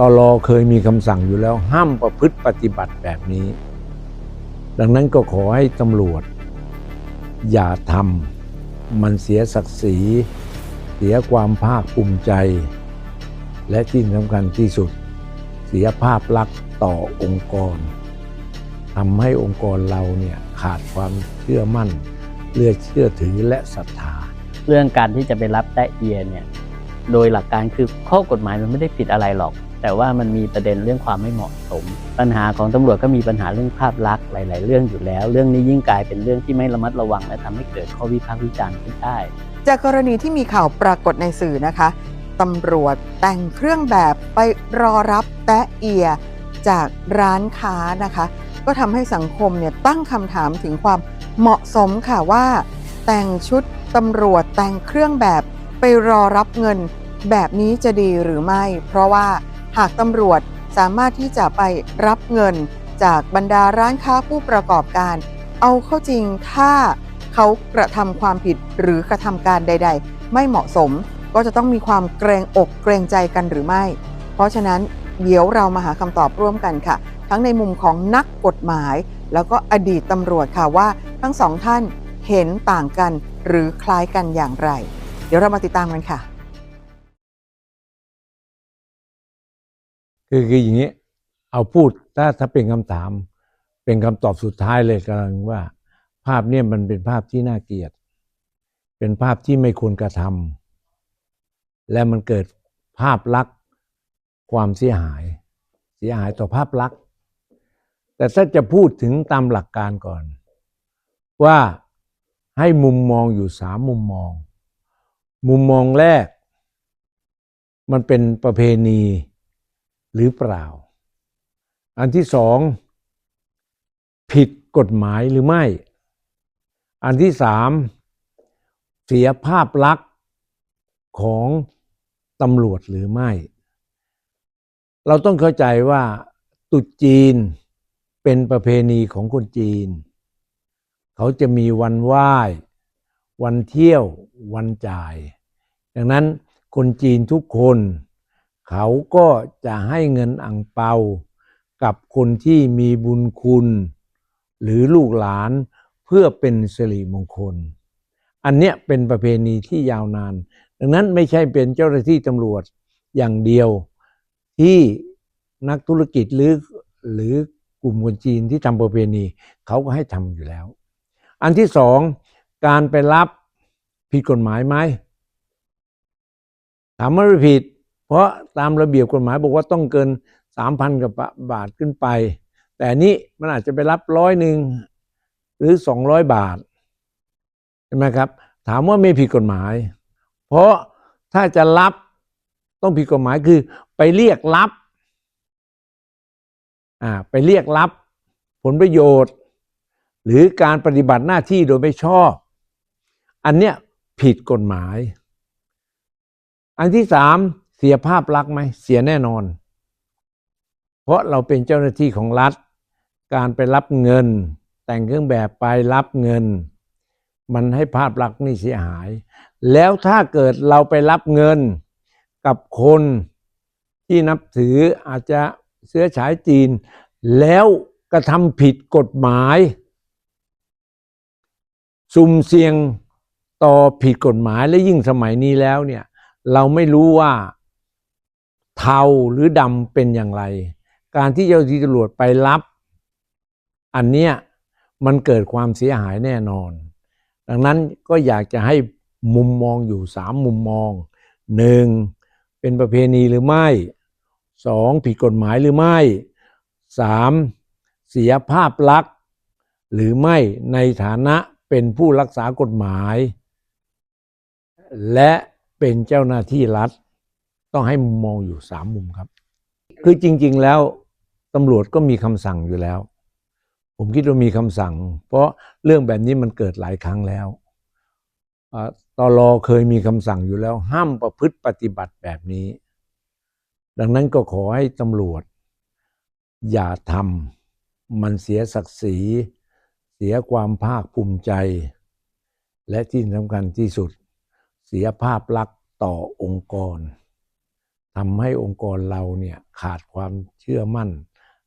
ตลอเคยมีคำสั่งอยู่แล้วห้ามประพฤติปฏิบัติแบบนี้ ดังนั้นก็ขอให้ตำรวจ อย่าทำมันเสียศักดิ์ศรี เสียความภาคภูมิใจ และที่สำคัญที่สุด เสียภาพลักษณ์ต่อองค์กรทำให้องค์กรเราเนี่ยขาดความเชื่อมั่นเลื่อเชื่อถือและศรัทธา เรื่องการที่จะไปรับแตะเอียเนี่ยโดยหลักการคือข้อกฎหมายมันไม่ได้ผิดอะไรหรอก แต่ว่ามันมีประเด็นเรื่องความไม่เหมาะสม ปัญหาของตำรวจก็มีปัญหาเรื่องภาพลักษณ์หลาย ๆ เรื่องอยู่แล้ว เรื่องนี้ยิ่งกลายเป็นเรื่องที่ไม่ระมัดระวัง และทำให้เกิดข้อวิพากษ์วิจารณ์ขึ้นได้ จากกรณีที่มีข่าวปรากฏในสื่อนะคะตำรวจแต่งเครื่องแบบไปรอรับแตะเอียจากร้านค้านะคะ ก็ทำให้สังคมเนี่ยตั้งคำถามถึงความเหมาะสมค่ะว่า แต่งชุดตำรวจแต่งเครื่องแบบไปรอรับเงินแบบนี้จะดีหรือไม่ เพราะว่า หากตำรวจสามารถที่จะไปรับเงิน จากบรรดาร้านค้าผู้ประกอบการ เอาเข้าจริงถ้าเขากระทำความผิดหรือกระทำการใด ๆ ไม่เหมาะสม ก็จะต้องมีความเกรงอกเกรงใจกันหรือไม่ เพราะฉะนั้นเดี๋ยวเรามาหาคำตอบร่วมกันค่ะ ทั้งในมุมของนักกฎหมาย แล้วก็อดีตตำรวจค่ะว่า ทั้งสองท่านเห็นต่างกันหรือคล้ายกันอย่างไร เดี๋ยวเรามาติดตามกันค่ะ คือคืออย่างนี้ เอาพูดถ้าถ้าเป็นคำถาม เป็นคำตอบสุดท้ายเลยกำลังว่า ภาพเนี่ยมันเป็นภาพที่น่าเกลียด เป็นภาพที่ไม่ควรกระทำและมันเกิดภาพลักษณ์ความเสียหาย เสียหายต่อภาพลักษณ์แต่ถ้าจะพูดถึงตามหลักการก่อน ว่าให้มุมมองอยู่สามมุมมอง มุมมองแรก มันเป็นประเพณี หรือเปล่า อันที่สองผิดกฎหมายหรือไม่ อันที่สามเสียภาพลักษณ์ของตำรวจหรือไม่ เราต้องเข้าใจว่าตุจีนเป็นประเพณีของคนจีน เขาจะมีวันไหว้ วันเที่ยว วันจ่าย ดังนั้นคนจีนทุกคน เขาก็จะให้เงินอังเปา กับคนที่มีบุญคุณ หรือลูกหลานเพื่อเป็นสิริมงคล อันเนี้ยเป็นประเพณีที่ยาวนาน ดังนั้นไม่ใช่เป็นเจ้าหน้าที่ตำรวจอย่างเดียวที่นักธุรกิจหรือหรือกลุ่มคนจีนที่ทำประเพณีเขาก็ให้ทำอยู่แล้ว อันที่สองการไปรับผิดกฎหมายไหมถามว่าไม่ผิด เพราะตามระเบียบกฎหมายบอกว่าต้องเกินสามพันกับบาทขึ้นไป แต่นนี้มันอาจจะไปรับร้อยหนึ่งหรือสองร้อยบาทใช่ไหมครับ ถามว่าไม่ผิดกฎหมาย เพราะถ้าจะรับต้องผิดกฎหมายคือไปเรียกรับอ่าไปเรียกรับผลประโยชน์ หรือการปฏิบัติหน้าที่โดยไม่ชอบ อันเนี้ยผิดกฎหมาย อันที่สาม เสียภาพลักษณ์ไหมเสียแน่นอน เพราะเราเป็นเจ้าหน้าที่ของรัฐ การไปรับเงิน แต่งเครื่องแบบไปรับเงิน มันให้ภาพลักษณ์นี่เสียหาย แล้วถ้าเกิดเราไปรับเงินกับคนที่นับถืออาจจะเสื้อฉายจีน แล้วกระทำผิดกฎหมายซุ่มเสี่ยงต่อผิดกฎหมายและยิ่งสมัยนี้แล้วเนี่ย เราไม่รู้ว่า เทาหรือดำเป็นอย่างไร การที่เจ้าที่ตำรวจไปรับ อันเนี้ยมันเกิดความเสียหายแน่นอน ดังนั้นก็อยากจะให้มุมมองอยู่สามมุมมองหนึ่งเป็นประเพณีหรือไม่สองผิดกฎหมายหรือไม่สามเสียภาพลักษณ์ หรือไม่ในฐานะเป็นผู้รักษากฎหมาย และเป็นเจ้าหน้าที่รัฐ ต้องให้มุมมองอยู่สามมุมครับ คือจริง ๆ แล้วตำรวจก็มีคำสั่งอยู่แล้ว ผมคิดว่ามีคำสั่ง เพราะเรื่องแบบนี้มันเกิดหลายครั้งแล้วอ่าตลอเคยมีคำสั่งอยู่แล้ว ห้ามประพฤติปฏิบัติแบบนี้ ดังนั้นก็ขอให้ตำรวจ อย่าทำมันเสียศักดิ์ศรี เสียความภาคภูมิใจ และที่สำคัญที่สุด เสียภาพลักษณ์ต่อองค์กร ทำให้องค์กรเราเนี่ยขาดความเชื่อมั่น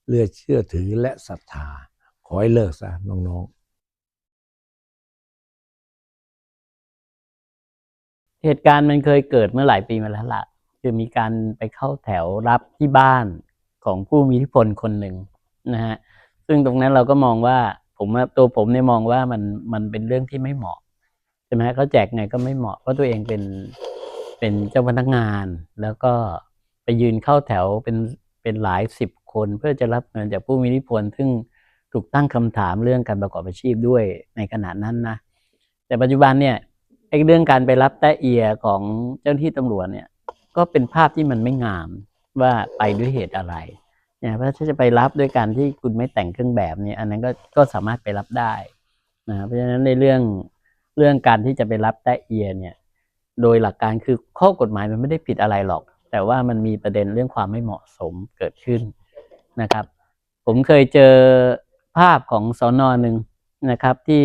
เลือเชื่อถือและศรัทธา ขอให้เลิกซะน้องๆ เหตุการณ์มันเคยเกิดเมื่อหลายปีมาแล้วล่ะ คือมีการไปเข้าแถวรับที่บ้านของผู้มีอิทธิพลคนหนึ่งนะฮะซึ่งตรงนั้นเราก็มองว่าผมตัวผมเนี่ยมองว่ามันมันเป็นเรื่องที่ไม่เหมาะใช่ไหมฮะเขาแจกไงก็ไม่เหมาะเพราะตัวเองเป็น เป็นเจ้าพนักงาน แล้วก็ไปยืนเข้าแถวเป็นเป็นหลายสิบคนเพื่อจะรับเงินจากผู้มีอิทธิพลซึ่งถูกตั้งคำถามเรื่องการประกอบอาชีพด้วยในขณะนั้นนะ แต่ปัจจุบันเนี่ยไอ้เรื่องการไปรับแตะเอียของเจ้าหน้าที่ตำรวจเนี่ย ก็เป็นภาพที่มันไม่งามว่าไปด้วยเหตุอะไรเนี่ยเพราะถ้าจะไปรับด้วยการที่คุณไม่แต่งเครื่องแบบเนี่ยอันนั้นก็ก็สามารถไปรับได้นะเพราะฉะนั้นในเรื่องเรื่องการที่จะไปรับแตะเอียเนี่ย โดยหลักการคือข้อกฎหมายมันไม่ได้ผิดอะไรหรอก แต่ว่ามันมีประเด็นเรื่องความไม่เหมาะสมเกิดขึ้นนะครับ ผมเคยเจอภาพของสอนอหนึ่งนะครับ ที่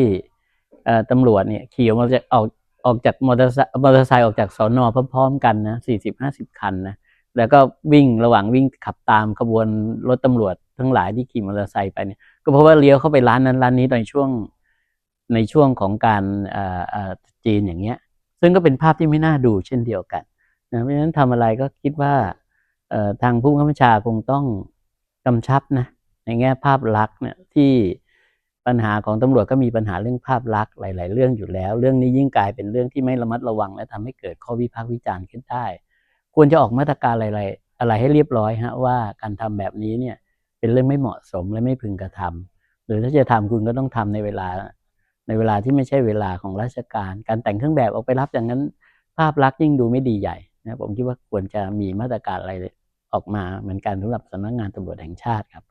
ตำรวจเนี่ยขี่ออกมาจากออกออกจากมอเตอร์ไซค์มอเตอร์ไซค์ออกจากสอนอพร้อมๆกันนะสี่สิบห้าสิบคันนะแล้วก็วิ่งระหว่างวิ่งขับตามขบวนรถตำรวจทั้งหลายที่ขี่มอเตอร์ไซค์ไปเนี่ยก็เพราะว่าเลี้ยวเข้าไปร้านนั้นร้านนี้ในช่วงในช่วงของการจีนอย่างเงี้ย ซึ่งก็เป็นภาพที่ไม่น่าดูเช่นเดียวกันนะเพราะฉะนั้นทำอะไรก็คิดว่าทางผู้บังคับบัญชาคงต้องกำชับนะในแง่ภาพลักษณ์เนี่ยที่ปัญหาของตำรวจก็มีปัญหาเรื่องภาพลักษณ์หลาย ๆ เรื่องอยู่แล้ว เรื่องนี้ยิ่งกลายเป็นเรื่องที่ไม่ระมัดระวัง และทำให้เกิดข้อวิพากษ์วิจารณ์ขึ้นได้ควรจะออกมาตรการอะไรๆอะไรให้เรียบร้อยฮะว่าการทำแบบนี้เนี่ยเป็นเรื่องไม่เหมาะสมและไม่พึงกระทำหรือถ้าจะทำคุณก็ต้องทำในเวลา ในเวลาที่ไม่ใช่เวลาของราชการ การแต่งเครื่องแบบออกไปรับอย่างนั้น ภาพลักษณ์ยิ่งดูไม่ดีใหญ่นะผมคิดว่าควรจะมีมาตรการอะไรออกมาเหมือนกันสำหรับสำนักงานตำรวจแห่งชาติครับ